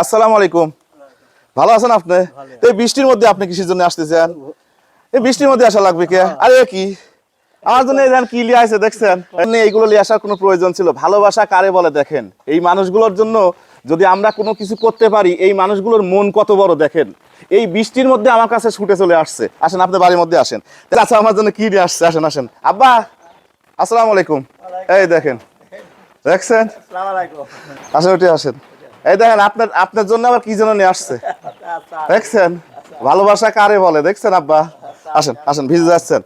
আসসালামু আলাইকুম। ভালো আছেন আপনি? এই বৃষ্টির মধ্যে আপনি কিসের জন্য আসতেছেন? এই বৃষ্টির মধ্যে আসা লাগবে কে? আরে কি? আমার জন্য এই দেন কি লিয়ে আছে দেখছেন? এমনি এইগুলো নিয়ে আসার কোনো প্রয়োজন ছিল। ভালোবাসা কারে বলে দেখেন? এই মানুষগুলোর জন্য যদি আমরা কোনো কিছু করতে পারি এই মানুষগুলোর মন কত বড় দেখেন? এই বৃষ্টির মধ্যে আমার কাছে ছুটে চলে আসছে। আসেন আপনি বাড়ির মধ্যে আসেন। তাহলে আচ্ছা আমার জন্য কি নিয়ে আসছে? আসেন আসেন। আব্বা আসসালামু আলাইকুম। এই দেখেন। দেখছেন? আসেন উঠে আসেন। এই দেখেন, আপনার আপনার জন্য আবার কি জন্য নিয়ে আসছে? দেখছেন? ভালোবাসা কারে বলে? দেখছেন, আব্বা? আসেন আসেন, ভিজে যাচ্ছেন।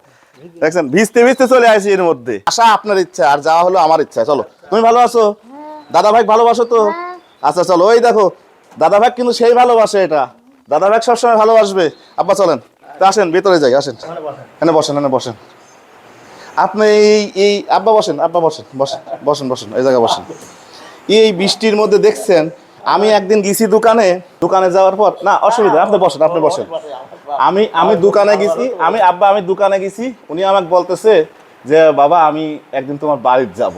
দেখছেন, ভিজতে ভিজতে চলে আসি এর মধ্যে। আসা আপনার ইচ্ছা, আর যাওয়া হলো আমার ইচ্ছা। চলো, তুমি ভালো আছো? দাদা ভাই ভালোবাসো তো? আচ্ছা চলো, ওই দেখো, দাদা ভাই কিন্তু সেই ভালোবাসে এটা। দাদা ভাই সবসময় ভালোবাসবে। আব্বা, চলেন, তা আসেন, ভিতরে যাই, আসেন। এনে বসেন এনে বসেন। আপনি এই এই আব্বা, বসেন আব্বা, বসেন বসেন বসেন বসেন, এই জায়গায় বসেন। এই বৃষ্টির মধ্যে দেখছেন আমি একদিন গেছি দোকানে দোকানে যাওয়ার পর না অসুবিধা আপনি বসেন আপনি বসেন। আমি আমি দোকানে গেছি আমি আব্বা আমি দোকানে গেছি উনি আমাকে বলতেছে যে বাবা আমি একদিন তোমার বাড়িতে যাব।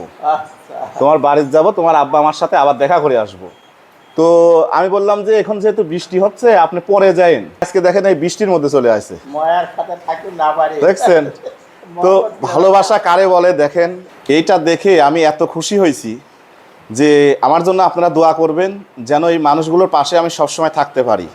তোমার বাড়িতে যাব তোমার আব্বা আমার সাথে আবার দেখা করে আসব। তো আমি বললাম যে এখন যেহেতু বৃষ্টি হচ্ছে আপনি পরে যাইন। আজকে দেখেন এই বৃষ্টির মধ্যে চলে আসে দেখছেন? তো ভালোবাসা কারে বলে দেখেন? এইটা দেখে আমি এত খুশি হয়েছি। যে আমার জন্য আপনারা দোয়া করবেন যেন এই মানুষগুলোর পাশে আমি সবসময় থাকতে পারি।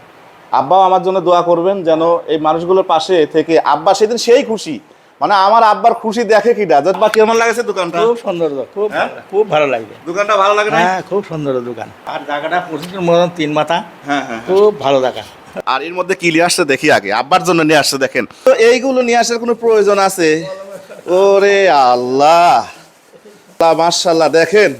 আব্বাও আমার জন্য দোয়া করবেন যেন এই মানুষগুলোর পাশে থেকে আব্বা সেদিন সেই খুশি। মানে আমার আব্বার খুশি দেখে কি কিটা বা কেমন লাগেছে দোকানটা? খুব সুন্দর খুব হ্যাঁ? খুব ভালো লাগবে দোকানটা ভালো লাগে হ্যাঁ খুব সুন্দর দোকান। আর জায়গাটা পঁচিশের মতন তিন মাথা। হ্যাঁ হ্যাঁ খুব ভালো জায়গা। আর এর মধ্যে কি নিয়ে আসছে দেখি আগে। আব্বার জন্য নিয়ে আসছে দেখেন। তো এইগুলো নিয়ে আসার কোনো প্রয়োজন আছে? ওরে আল্লাহ। মার্শাল্লাহ দেখেন।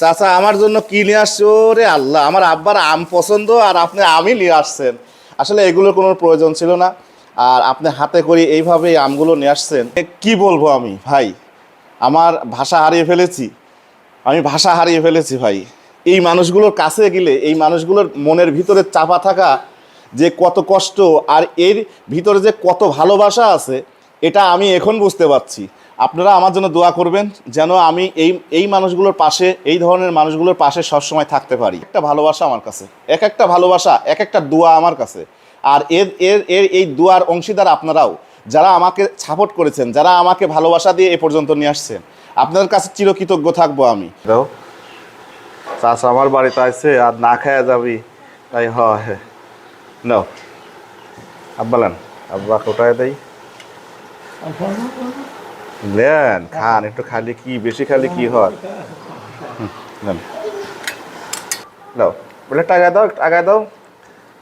চাচা, আমার জন্য কি নিয়ে আসছে ওরে আল্লাহ? আমার আব্বার আম পছন্দ আর আপনি আমি নিয়ে আসছেন। আসলে এগুলোর কোনো প্রয়োজন ছিল না। আর আপনি হাতে করে এইভাবে এই আমগুলো নিয়ে আসছেন। কি বলব আমি ভাই? আমার ভাষা হারিয়ে ফেলেছি। আমি ভাষা হারিয়ে ফেলেছি ভাই। এই মানুষগুলোর কাছে গেলে, এই মানুষগুলোর মনের ভিতরে চাপা থাকা যে কত কষ্ট আর এর ভিতরে যে কত ভালোবাসা আছে এটা আমি এখন বুঝতে পারছি। আপনারা আমার জন্য দোয়া করবেন যেন আমি এই এই মানুষগুলোর পাশে, এই ধরনের মানুষগুলোর পাশে সবসময় থাকতে পারি। একটা ভালোবাসা আমার কাছে, এক একটা ভালোবাসা, এক একটা দোয়া আমার কাছে। আর এর এর এর এই দোয়ার অংশীদার আপনারাও, যারা আমাকে সাপোর্ট করেছেন, যারা আমাকে ভালোবাসা দিয়ে এ পর্যন্ত নিয়ে আসছেন, আপনাদের কাছে চিরকৃতজ্ঞ থাকব আমি। আমার বাড়িতে আছে আর না খায়া যাবি, তাই হয়। নাও। আব্বালান আব্বা কোটায় দেই? নেন, খান, একটু খালি কি, বেশি খালি কি হয়? নেন। দাও বলে টাকা দাও টাকা দাও।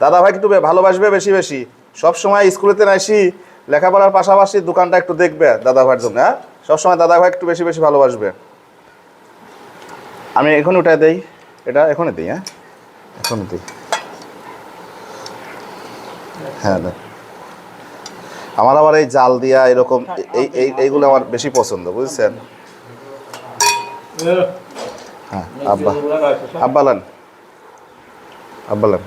দাদা ভাই কিন্তু ভালোবাসবে বেশি বেশি। সব সময় স্কুলেতে আসি লেখাপড়ার পাশাপাশি দোকানটা একটু দেখবে দাদা ভাইয়ের জন্য হ্যাঁ? সবসময় দাদা ভাই একটু বেশি বেশি ভালোবাসবে। আমি এখন উঠাই দেই। এটা এখনই দিই হ্যাঁ? এখন দিই। হ্যাঁ দেখ আমার আবার এই জাল দিয়া এরকম এই এই এইগুলো আমার বেশি পছন্দ বুঝছেন? হ্যাঁ আব্বা। আব্বালান আব্বালান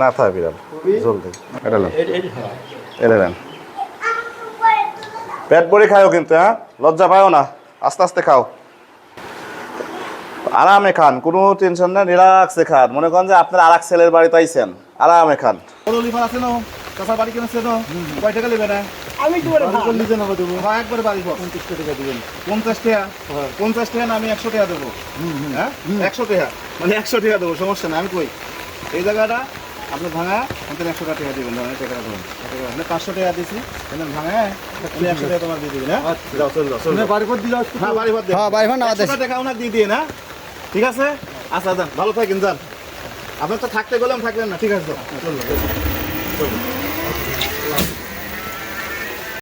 না থাক বিড়াল। জলদি এটা এটা লান পেট ভরে খাও কিন্তু হ্যাঁ? লজ্জা পাও না। আস্তে আস্তে খাও। আরামে খান কোনো টেনশন না রিল্যাক্সে খান। মনে করেন যে আপনার আর এক ছেলের বাড়িতে আইছেন আরামে খান। আছে না চাষার বাড়ি কেন আছে না কয় টাকা নেবে না আমি তোমার নিজে নেব দেবো? হ্যাঁ একবারে বাড়ি পঞ্চাশ টাকা দেবেন পঞ্চাশ টাকা? পঞ্চাশ টাকা না আমি একশো টাকা দেবো। হ্যাঁ? একশো টাকা। মানে একশো টাকা দেবো সমস্যা না আমি কই? এই জায়গাটা আপনি ভাঙা আমাদের একশো টাকা দেবেন ধরেন টাকা দেবেন মানে পাঁচশো টাকা দিছি এখানে ভাঙা আমি একশো টাকা তোমার দিয়ে দিবেন হ্যাঁ? যাও চল যাও চল বাড়ি দিলে হ্যাঁ বাড়ি ভাত হ্যাঁ, বাড়ি ভাত না, টাকা ওনার দিয়ে দিয়ে না? ঠিক আছে? আচ্ছা যান ভালো থাকেন যান। আপনার তো থাকতে গেলাম থাকলেন না ঠিক আছে চলুন Thank you.